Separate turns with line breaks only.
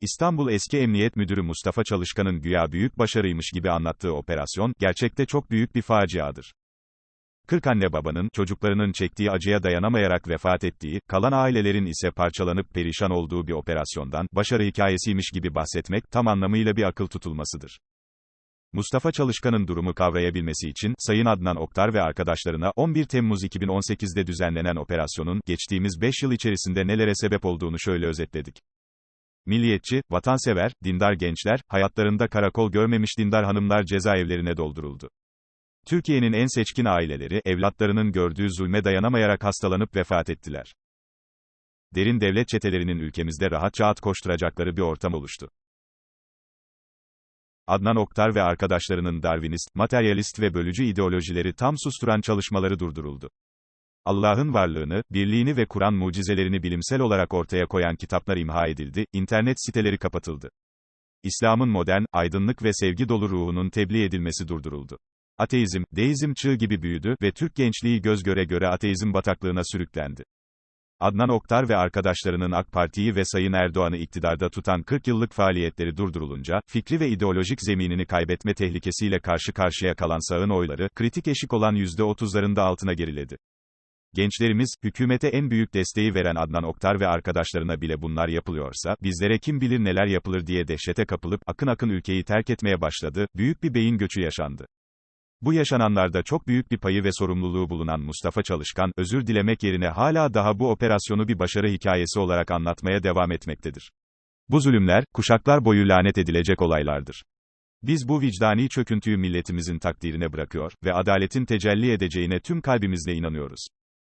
İstanbul Eski Emniyet Müdürü Mustafa Çalışkan'ın güya büyük başarıymış gibi anlattığı operasyon, gerçekte çok büyük bir faciadır. 40 anne babanın, çocuklarının çektiği acıya dayanamayarak vefat ettiği, kalan ailelerin ise parçalanıp perişan olduğu bir operasyondan, başarı hikayesiymiş gibi bahsetmek, tam anlamıyla bir akıl tutulmasıdır. Mustafa Çalışkan'ın durumu kavrayabilmesi için, Sayın Adnan Oktar ve arkadaşlarına 11 Temmuz 2018'de düzenlenen operasyonun, geçtiğimiz 5 yıl içerisinde nelere sebep olduğunu şöyle özetledik. Milliyetçi, vatansever, dindar gençler, hayatlarında karakol görmemiş dindar hanımlar cezaevlerine dolduruldu. Türkiye'nin en seçkin aileleri, evlatlarının gördüğü zulme dayanamayarak hastalanıp vefat ettiler. Derin devlet çetelerinin ülkemizde rahatça at koşturacakları bir ortam oluştu. Adnan Oktar ve arkadaşlarının Darwinist, materyalist ve bölücü ideolojileri tam susturan çalışmaları durduruldu. Allah'ın varlığını, birliğini ve Kur'an mucizelerini bilimsel olarak ortaya koyan kitaplar imha edildi, internet siteleri kapatıldı. İslam'ın modern, aydınlık ve sevgi dolu ruhunun tebliğ edilmesi durduruldu. Ateizm, deizm çığ gibi büyüdü ve Türk gençliği göz göre göre ateizm bataklığına sürüklendi. Adnan Oktar ve arkadaşlarının AK Parti'yi ve Sayın Erdoğan'ı iktidarda tutan 40 yıllık faaliyetleri durdurulunca, fikri ve ideolojik zeminini kaybetme tehlikesiyle karşı karşıya kalan sağın oyları, kritik eşik olan %30'ların da altına geriledi. Gençlerimiz, hükümete en büyük desteği veren Adnan Oktar ve arkadaşlarına bile bunlar yapılıyorsa, bizlere kim bilir neler yapılır diye dehşete kapılıp, akın akın ülkeyi terk etmeye başladı, büyük bir beyin göçü yaşandı. Bu yaşananlarda çok büyük bir payı ve sorumluluğu bulunan Mustafa Çalışkan, özür dilemek yerine hala daha bu operasyonu bir başarı hikayesi olarak anlatmaya devam etmektedir. Bu zulümler, kuşaklar boyu lanet edilecek olaylardır. Biz bu vicdani çöküntüyü milletimizin takdirine bırakıyor ve adaletin tecelli edeceğine tüm kalbimizle inanıyoruz.